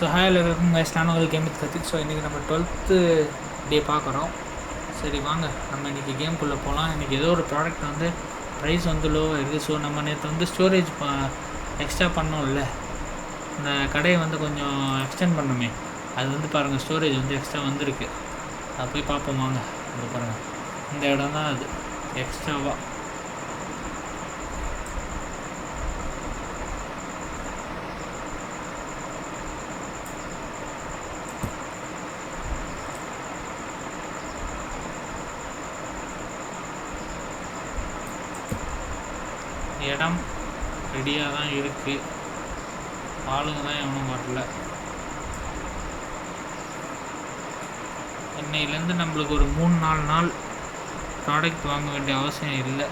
So ஹாயில் இருக்கும் guys நான் உங்களுக்கு கேம் கற்றுக் ஸோ இன்றைக்கி நம்ம டுவெல்த்து டே பார்க்குறோம். சரி வாங்க. நம்ம இன்றைக்கி கேம்குள்ளே போகலாம் இன்றைக்கி ஏதோ ஒரு ப்ராடக்ட் வந்து ப்ரைஸ் வந்து லோவாக இருக்குது ஸோ நம்ம நேற்று வந்து ஸ்டோரேஜ் எக்ஸ்ட்ரா பண்ணோம்ல. இந்த கடையை வந்து கொஞ்சம் எக்ஸ்டெண்ட் பண்ணுமே. அது வந்து பாருங்கள் ஸ்டோரேஜ் வந்து எக்ஸ்ட்ரா வந்திருக்கு. அதை போய் பார்ப்போம். வாங்க. அது பாருங்கள் இந்த இடம் தான் அது. எக்ஸ்ட்ராவாக இடம் ரெடியாக தான் இருக்குது ஆளுங்க தான் எவனும் வரல. இன்னையிலேருந்து நம்மளுக்கு ஒரு மூணு நாலு நாள் ப்ராடக்ட் வாங்க வேண்டிய அவசியம் இல்லை.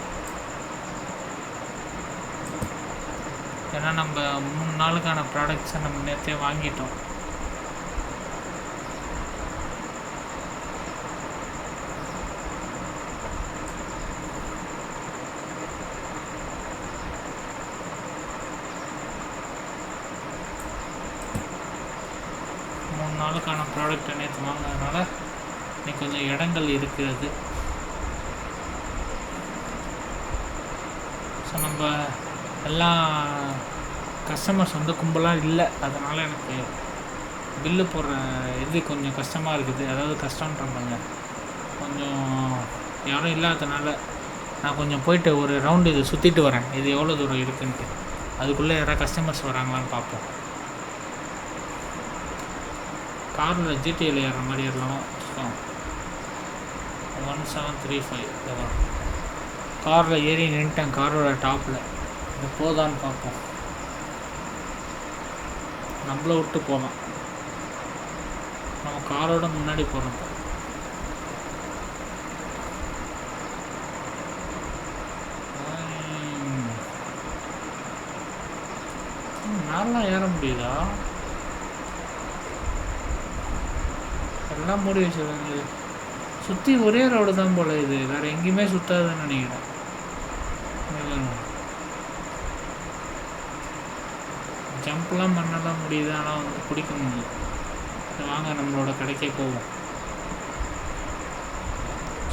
ஏன்னா நம்ம மூணு நாளுக்கான ப்ராடக்ட்ஸை நம்ம நேரத்தையே வாங்கிட்டோம் மூணு நாளுக்கான ப்ராடக்ட் நேற்று வாங்கினதுனால இன்னைக்கு கொஞ்சம் இடங்கள் இருக்கிறது. ஸோ நம்ம எல்லாம் கஸ்டமர்ஸ் வந்து கும்பலாக இல்லை. அதனால் எனக்கு பில்லு போடுற இது கொஞ்சம் கஷ்டமாக இருக்குது. அதாவது கஷ்டன்றவங்க கொஞ்சம் யாரும் இல்லாததுனால நான் கொஞ்சம் போயிட்டு ஒரு ரவுண்டு இது சுற்றிட்டு வரேன். இது எவ்வளோ தூரம் இருக்குன்ட்டு. அதுக்குள்ளே யாராவது கஸ்டமர்ஸ் வராங்களான்னு பார்ப்போம். காரில் ஜிடிஎல் ஏறுற மாதிரி ஏறலாம் ஒன் செவன் த்ரீ ஃபைவ் காரில் ஏறி நின்ட்டேன் காரோட டாப்பில் இது போதான்னு பார்ப்போம். நம்மளை விட்டு போகலாம் நம்ம காரோட முன்னாடி போகிறோம் மேலாம் ஏற முடியுதா? எல்லாம் மூடி வச்சிருக்காங்க சுற்றி ஒரே ரோடு தான் போல இது. வேறு எங்கேயுமே சுற்றாதுன்னு நினைக்கிறேன். ஜம்ப்லாம் பண்ணலாம் முடியுது. ஆனால் வந்து பிடிக்க முடியல. வாங்க நம்மளோட கடைக்கே போவோம்.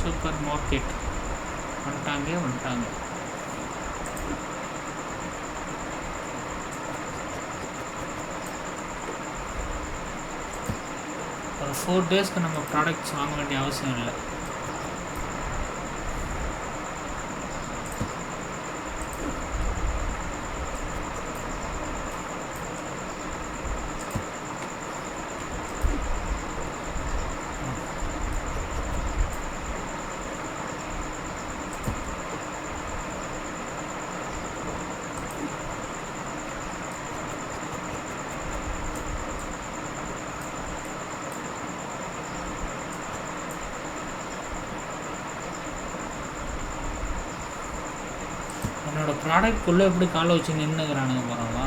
சூப்பர் மார்க்கெட் வந்துட்டாங்க வந்துட்டாங்க. ஃபோர் டேஸ்க்கு நம்ம ப்ராடக்ட்ஸ் வாங்க வேண்டிய அவசியம் இல்லை. என்னோடய ப்ராடக்ட்குள்ளே எப்படி காலை வச்சு நின்றுக்கிறானுங்க பாருங்களா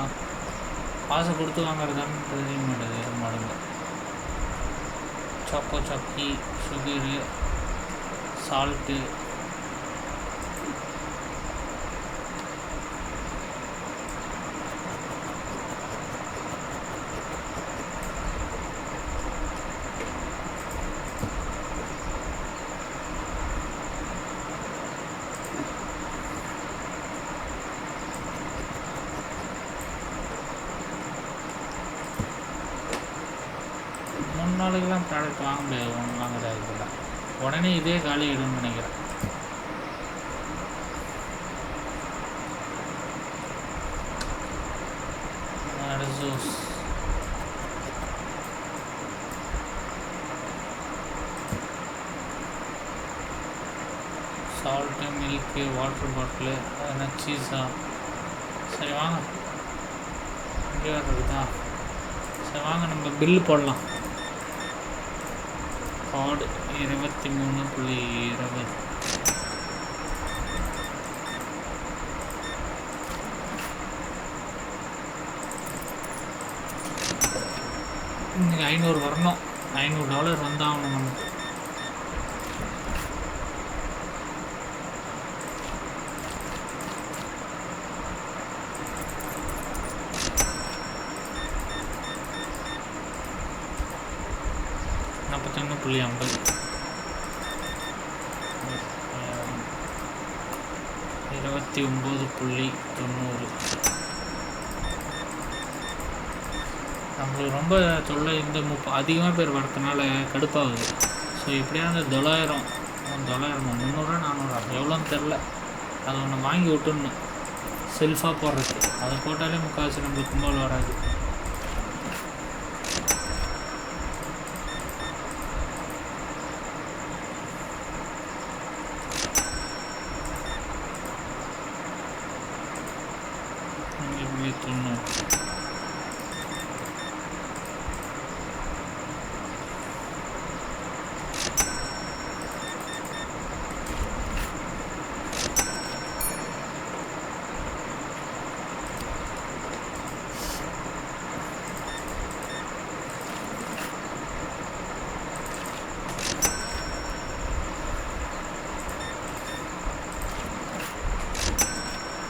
காசை கொடுத்து வாங்குறதான்னு தெரிய மாட்டேது மாடுங்க சாக்கோ சாக்கி சுகரு சால்ட்டு மூணு நாளைக்கெல்லாம் ப்ராடக்ட் வாங்க முடியாது. ஒன்று வாங்குறது இதெல்லாம் உடனே இதே காலி ஆயிடும்னு நினைக்கிறேன். Juice salt milk water bottle என்ன சீஸா சரி வாங்க. இங்கே இருக்குதா? சரி வாங்க நம்ம பில்லு போடலாம். கார்டு இருபத்தி மூணு புள்ளி இருபது நீங்கள் ஐநூறு வரணும். ஐநூறு டாலர் வந்தாகணும் நமக்கு. புள்ளி ஐம்பது. இருபத்தி ஒம்பது புள்ளி தொண்ணூறு. நம்மளுக்கு ரொம்ப தொல்லை இந்த முப்ப அதிகமாக பேர் வரதுனால கடுப்பாகுது. ஸோ எப்படியா அந்த தொள்ளாயிரம் தொள்ளாயிரமா முந்நூறுரூவா நானூறுரூவா எவ்வளோன்னு தெரில. அதை ஒன்று வாங்கி விட்டுடணும். செல்ஃபாக போடுறதுக்கு. அதை போட்டாலே முக்கால்வாசி நம்மளுக்கு கும்பல் வராது அஞ்சு புள்ளி தொண்ணூறு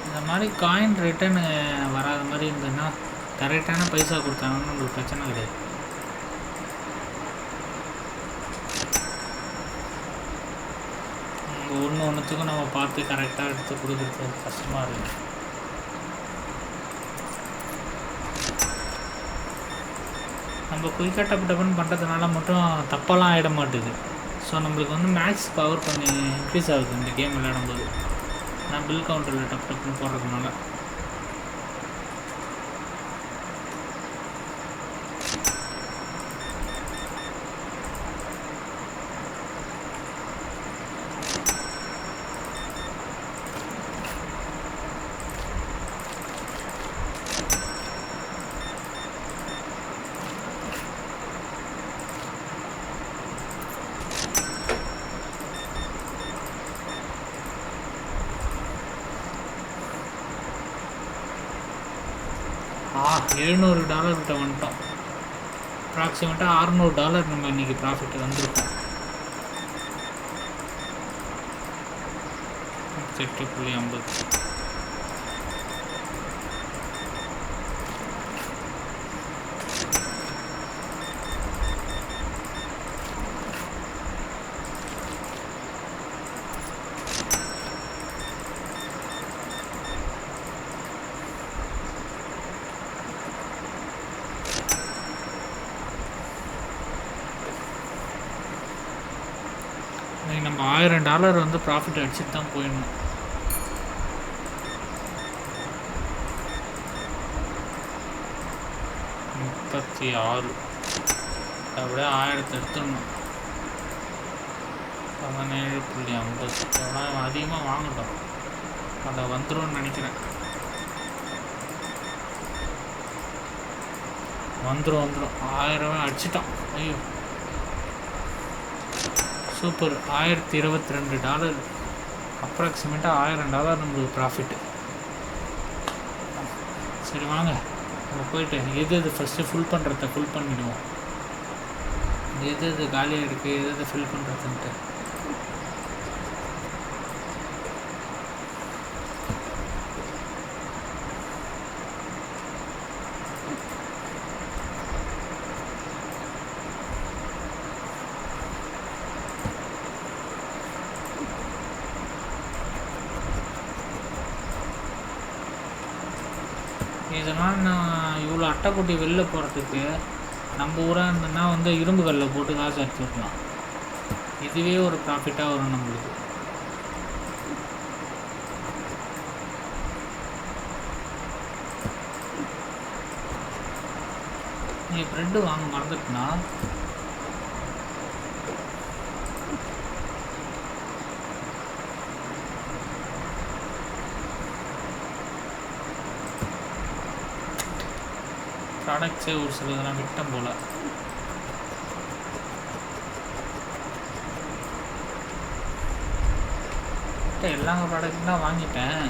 இந்த மாதிரி காயின் ரிட்டர்னு வராத மாதிரி இருந்ததுன்னா கரெக்டான பைசா கொடுத்தாங்கன்னு உங்களுக்கு பிரச்சனை கிடையாது. ஒன்று ஒன்றுத்துக்கும் நம்ம பார்த்து கரெக்டாக எடுத்து கொடுக்குறது கஷ்டமாக இருக்குது நம்ம குயிக்காக டப்பு டப்புன்னு பண்ணுறதுனால மட்டும் தப்பெல்லாம் ஆகிட மாட்டுது. ஸோ நம்மளுக்கு வந்து மேக்ஸ் பவர் கொஞ்சம் இன்க்ரீஸ் ஆகுது இந்த கேம் விளையாடும்போது. நான் பில் கவுண்டரில் டப் டப்புன்னு போடுறதுனால. எழுநூறு டாலர் கிட்ட வந்துட்டோம். அப்ராக்சிமேட்டாக அறநூறு டாலர் நம்ம இன்றைக்கி ப்ராஃபிட் வந்திருக்கோம் எட்டு புள்ளி ஐம்பது. நம்ம ஆயிரம் டாலர் வந்து ப்ராஃபிட் அடிச்சுட்டு தான் போயிடணும். முப்பத்தி ஆறு. அப்படியே ஆயிரத்தி எடுத்துடணும். பதினேழு புள்ளி ஐம்பது. எவ்வளோ அதிகமாக வாங்கட்டும். அதை வந்துரும்னு நினைக்கிறேன். வந்துடும் வந்துடும் ஆயிரமே அடிச்சிட்டோம் ஐயோ. சூப்பர். ஆயிரத்தி இருபத்தி ரெண்டு டாலர் அப்ராக்சிமேட்டாக ஆயிரம் டாலர் நம்மளுக்கு ப்ராஃபிட்டு சரி வாங்க. நம்ம போயிட்டு எது எது ஃபஸ்ட்டு ஃபுல் பண்ணுறத ஃபுல் பண்ணிடுவோம். எது எது காலியாக இருக்குது எது எது ஃபில் பண்ணுறதுன்ட்டு இதனால் நான் இவ்வளோ அட்டைக்குட்டி வெளில போகிறதுக்கு நம்ம ஊராக இருந்ததுன்னா வந்து இரும்பு கல்லில் போட்டு காசு அடிச்சு இதுவே ஒரு ப்ராஃபிட்டாக வரும் நம்மளுக்கு. நீ ப்ரெட்டு வாங்க மறந்துட்டுனா ப்ராடக்ட்ஸே ஒரு சில இதெல்லாம் விட்டேன் போல் எல்லா ப்ராடக்ட்டும் தான் வாங்கிட்டேன்.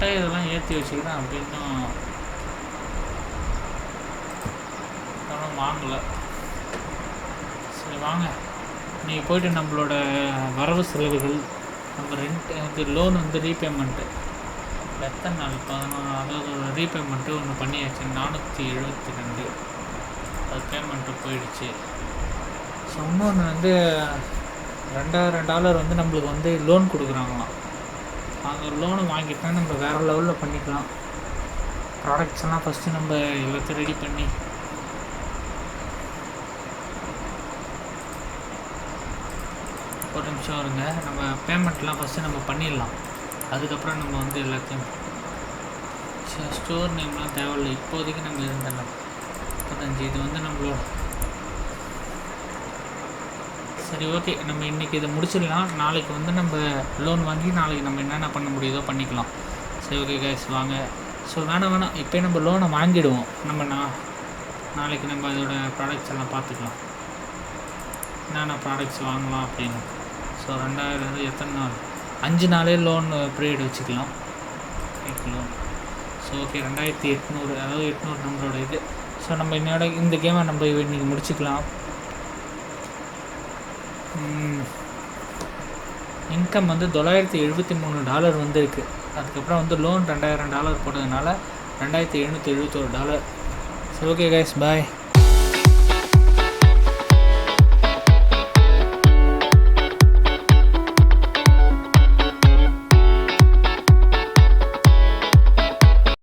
கரெக்டாக இதெல்லாம் ஏற்றி வச்சுக்கிறேன். அப்படின்னும் ஒன்றும் வாங்கலை. சரி வாங்க. நீங்கள் போய்ட்டு நம்மளோட வரவு செலவுகள் நம்ம ரெண்ட் இது லோன் வந்து ரீபேமெண்ட்டு எத்தனை நாள்? பதினொன்று அதாவது ரீபேமெண்ட்டு ஒன்று பண்ணியாச்சு. நானூற்றி எழுபத்தி ரெண்டு. அது பேமெண்ட்டு போயிடுச்சு. ஸோ இன்னொன்று வந்து ரெண்டாயிரம் டாலர் வந்து நம்மளுக்கு வந்து லோன் கொடுக்குறாங்களாம். அந்த லோனை வாங்கிட்டா நம்ம வேறு லெவலில் பண்ணிக்கலாம். ப்ராடக்ட்ஸ் எல்லாம் ஃபஸ்ட்டு நம்ம எல்லாத்தையும் ரெடி பண்ணி. ஒரு நிமிஷம் வருங்க நம்ம பேமெண்ட்லாம் ஃபஸ்ட்டு நம்ம பண்ணிடலாம். அதுக்கப்புறம் நம்ம வந்து எல்லாத்தையும் ஸ்டோர் நேம்லாம் தேவையில்லை. இப்போதைக்கு நம்ம இருந்துடலாம் முப்பத்தஞ்சு. இது வந்து நம்மளோட சரி ஓகே நம்ம இன்றைக்கி இதை முடிச்சிடலாம். நாளைக்கு வந்து நம்ம லோன் வாங்கி நாளைக்கு நம்ம என்னென்ன பண்ண முடியுதோ பண்ணிக்கலாம். சரி ஓகே கேஸ் வாங்க. ஸோ வேணாம் வேணாம். இப்போ நம்ம லோனை வாங்கிடுவோம். நம்ம நான் நாளைக்கு நம்ம அதோட ப்ராடக்ட்ஸ் எல்லாம் பார்த்துக்கலாம். என்னென்ன ப்ராடக்ட்ஸ் வாங்கலாம் அப்படின்னு. ஸோ ரெண்டாயிரம் எத்தனை நாள்? அஞ்சு நாளே லோன் பீரியட் வச்சுக்கலாம். லோன் ஸோ ஓகே ரெண்டாயிரத்தி எட்நூறு அதாவது எட்நூறு நம்மளோட இது. ஸோ நம்ம என்னோட இந்த கேமை நம்ம இன்றைக்கி முடிச்சுக்கலாம். இன்கம் வந்து தொள்ளாயிரத்தி எழுபத்தி மூணு டாலர் வந்திருக்கு. அதுக்கப்புறம் வந்து லோன் ரெண்டாயிரம் டாலர் போட்டதுனால ரெண்டாயிரத்தி எழுநூற்றி எழுபத்தோரு டாலர் சரி ஓகே கைஸ் பாய்